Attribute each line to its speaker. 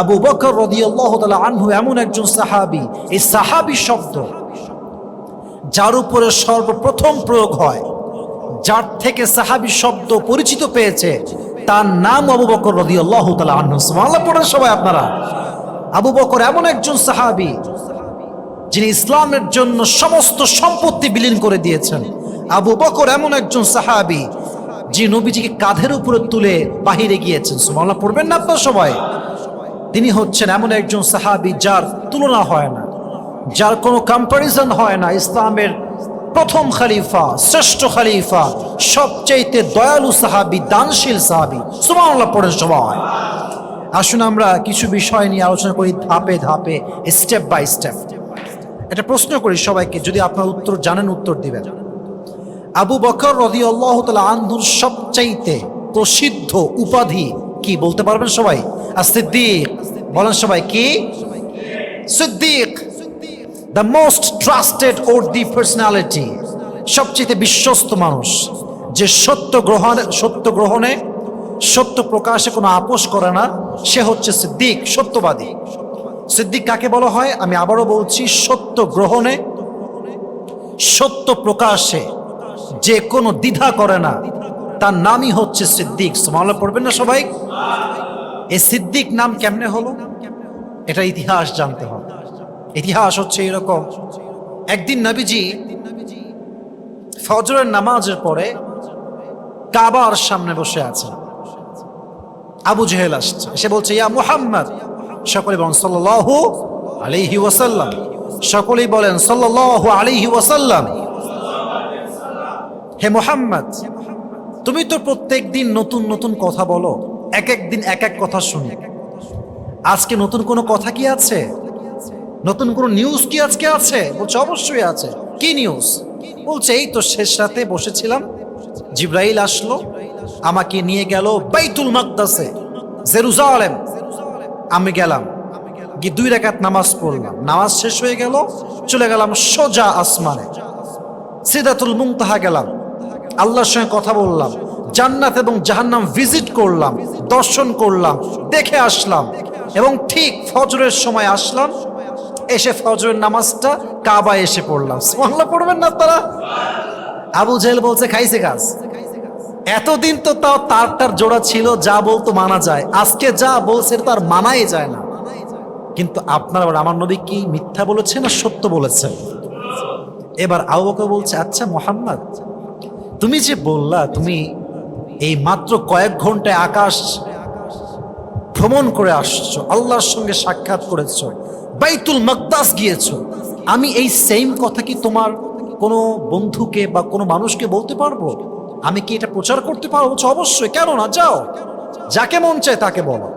Speaker 1: আবু বকর রদিয়াল্লাহু তাআলা আনহু এমন একজন সাহাবী। এই সাহাবী শব্দ, যার উপরে সর্বপ্রথম প্রয়োগ হয়, যার থেকে সাহাবী শব্দ পরিচিত পেয়েছে, তার নাম আবু বকর রদিয়াল্লাহু তাআলা আনহু। সুবহানাল্লাহ, পড়েন সবাই আপনারা। আবু বকর এমন একজন সাহাবী, যিনি ইসলামের জন্য সমস্ত সম্পত্তি বিলীন করে দিয়েছেন। আবু বকর এমন একজন সাহাবী যে নবীজিকে কাঁধের উপরে তুলে বাহিরে গিয়েছেন। সুবহানাল্লাহ, পড়বেন না আপনার সবাই? তিনি হচ্ছেন এমন একজন সাহাবী যার তুলনা হয় না, যার কোনো কম্প্যারিজন হয় না। ইসলামের প্রথম খালিফা, শ্রেষ্ঠ খালিফা, সবচাইতে দয়ালু সাহাবী, দানশীল সাহাবী। সুবহানাল্লাহ, পড়েন সবাই। আসুন আমরা কিছু বিষয় নিয়ে আলোচনা করি ধাপে ধাপে স্টেপ বাই স্টেপ এটা প্রশ্ন করি সবাইকে, যদি আপনার উত্তর জানেন, উত্তর দিবেন। আবু বকর রদি আল্লাহ আনহুর সবচাইতে প্রসিদ্ধ উপাধি কি বলতে পারবেন সবাই? আর সিদ্দিক, বলেন সবাই কি? Siddique the most trusted or the personality সবচেয়ে বিশ্বস্ত মানুষ, যে সত্য গ্রহণ, সত্য গ্রহণে, সত্য প্রকাশে কোনো আপোষ করে না, সে হচ্ছে সিদ্দিক, সত্যবাদী। সিদ্দিক কাকে বলা হয়? আমি আবারও বলছি, সত্য গ্রহণে, সত্য প্রকাশে, যে কোনো দ্বিধা করে না তার নামই হচ্ছে সিদ্দিক। সমালোচনা পড়বেন না সবাই? এই সিদ্দিক নাম কেমনে হলো? এটা ইতিহাস জানতে হবে। ইতিহাস হচ্ছে এরকম, একদিন নবীজি ফজরের নামাজের পরে কাবার সামনে বসে আছেন আবু জেহেল আসছে সে বলছে, ইয়া মুহাম্মদ। সকলে বলেন, সাল্লাল্লাহু আলাইহি ওয়াসাল্লাম। সকলেই বলেন, সাল্লাল্লাহু আলাইহি ওয়াসাল্লাম। হে মোহাম্মদ। তুমি তো প্রত্যেক দিন নতুন নতুন কথা বলো। এক এক দিন এক এক কথা শুনি। আজকে নতুন কোনো কথা কি আছে? নতুন কোনো নিউজ কি আজকে আছে? বলছে, অবশ্যই আছে। কি নিউজ বলছে, এই তো শেষ রাতে বসেছিলাম। জিব্রাইল আসলো। আমাকে নিয়ে গেল বাইতুল মাকদাসে, জেরুজালেম। আমি গেলাম। গিয়ে দুই রেখাত নামাজ পড়লাম। নামাজ শেষ হয়ে গেল। চলে গেলাম সোজা আসমানে। সিদাতুল মুনতাহা গেলাম। আল্লাহর সঙ্গে কথা বললাম, জান্নাত এবং জাহান্নাম ভিজিট করলাম, দর্শন করলাম, দেখে আসলাম এবং ঠিক ফজরের সময় আসলাম, এসে ফজরের নামাজটা কাবা এসে পড়লাম। সুবহানাল্লাহ, পড়বেন না তারা আবু জেহেল বলছে, খাইছে গাছ এতদিন তো তাও তার তার জোড়া ছিল, যা বলতো মানা যায়। আজকে যা বলছে তার মানাই যায় না। কিন্তু আপনার আবার আমার নবী কি মিথ্যা বলেছে না সত্য বলেছেন এবার আবু বলছে আচ্ছা মোহাম্মদ তুমি যে বললা তুমি এই মাত্র কয়েক ঘন্টায় আকাশ ভ্রমণ করে আসছো, আল্লাহর সঙ্গে সাক্ষাৎ করেছ, বাইতুল মকদাস গিয়েছ, আমি এই সেম কথা কি তোমার কোনো বন্ধুকে বা কোনো মানুষকে বলতে পারব? আমি কি এটা প্রচার করতে পারব? অবশ্যই কেন না যাও, যাকে মন চায় তাকে বলো।